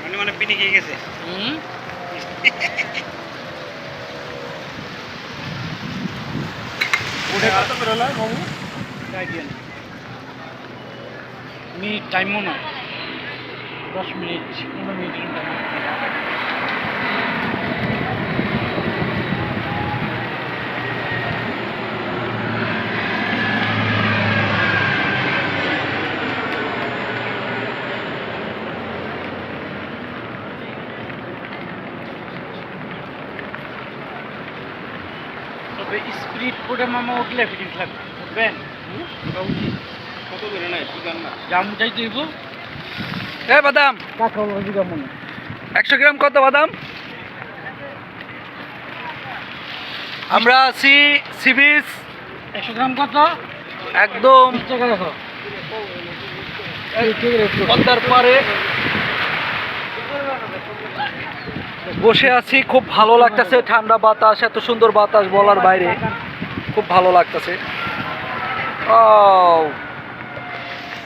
মানে মানে পিনি খেয়ে গেছে। হুম? মিনিট টাইমও নয়। দশ মিনিট পনেরো মিনিটের স্পিড বোর্ডে মামা উঠলে ফিটিং লাগবে উঠবেন কত করে নাই না জাম যাই দিব এ বাদাম। কাকা দিকে একশো গ্রাম কত বাদাম? আমরা আছি সি বিচ একশো গ্রাম কত? একদম পদ্মার পারে। বসে আছি, খুব ভালো লাগতেছে, ঠান্ডা বাতাস, এত সুন্দর বাতাস বলার বাইরে। খুব ভালো লাগতেছে। ও